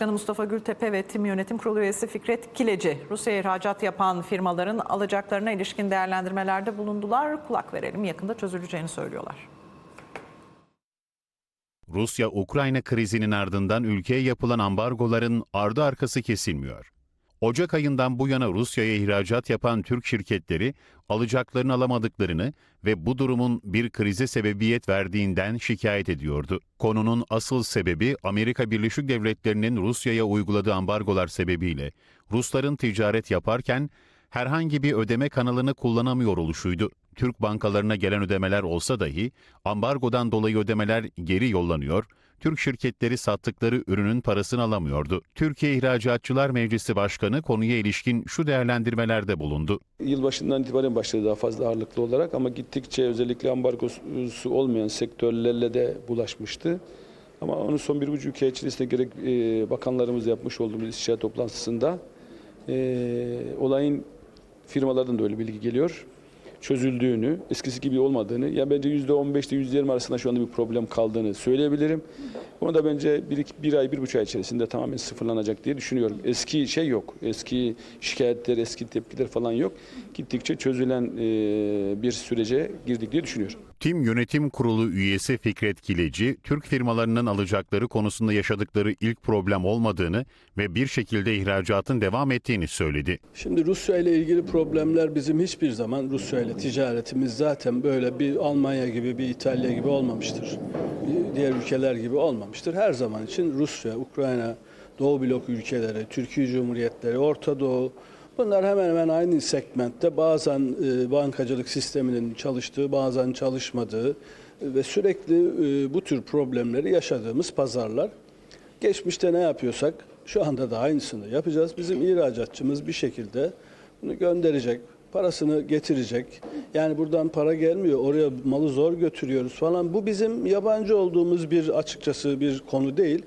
Başkanı Mustafa Gültepe ve Tim Yönetim Kurulu üyesi Fikret Kileci, Rusya'ya ihracat yapan firmaların alacaklarına ilişkin değerlendirmelerde bulundular. Kulak verelim yakında çözüleceğini söylüyorlar. Rusya-Ukrayna krizinin ardından ülkeye yapılan ambargoların ardı arkası kesilmiyor. Ocak ayından bu yana Rusya'ya ihracat yapan Türk şirketleri alacaklarını alamadıklarını ve bu durumun bir krize sebebiyet verdiğinden şikayet ediyordu. Konunun asıl sebebi Amerika Birleşik Devletleri'nin Rusya'ya uyguladığı ambargolar sebebiyle Rusların ticaret yaparken herhangi bir ödeme kanalını kullanamıyor oluşuydu. Türk bankalarına gelen ödemeler olsa dahi ambargodan dolayı ödemeler geri yollanıyor, Türk şirketleri sattıkları ürünün parasını alamıyordu. Türkiye İhracatçılar Meclisi Başkanı konuya ilişkin şu değerlendirmelerde bulundu. Yılbaşından itibaren başladı daha fazla ağırlıklı olarak ama gittikçe özellikle ambargosu olmayan sektörlerle de bulaşmıştı. Ama onun son bir buçuk ay içerisinde gerek e, bakanlarımız yapmış olduğumuz istişare toplantısında e, olayın firmalardan da öyle bilgi geliyor. Çözüldüğünü, eskisi gibi olmadığını, ya bence %15 ile %20 arasında şu anda bir problem kaldığını söyleyebilirim. Onu da bence bir, bir ay, bir buçuk ay içerisinde tamamen sıfırlanacak diye düşünüyorum. Eski şey yok, eski şikayetler, eski tepkiler falan yok. Gittikçe çözülen e, bir sürece girdik diye düşünüyorum. Tim Yönetim Kurulu üyesi Fikret Kileci, Türk firmalarının alacakları konusunda yaşadıkları ilk problem olmadığını ve bir şekilde ihracatın devam ettiğini söyledi. Şimdi Rusya ile ilgili problemler bizim hiçbir zaman Rusya ile ticaretimiz zaten böyle bir Almanya gibi bir İtalya gibi olmamıştır. Diğer ülkeler gibi olmamıştır. Her zaman için Rusya, Ukrayna, Doğu blok ülkeleri, Türkiye Cumhuriyetleri, Orta Doğu bunlar hemen hemen aynı segmentte bazen e, bankacılık sisteminin çalıştığı, bazen çalışmadığı e, ve sürekli e, bu tür problemleri yaşadığımız pazarlar. Geçmişte ne yapıyorsak şu anda da aynısını yapacağız. Bizim ihracatçımız bir şekilde bunu gönderecek, parasını getirecek. Yani buradan para gelmiyor, oraya malı zor götürüyoruz falan. Bu bizim yabancı olduğumuz bir açıkçası bir konu değil.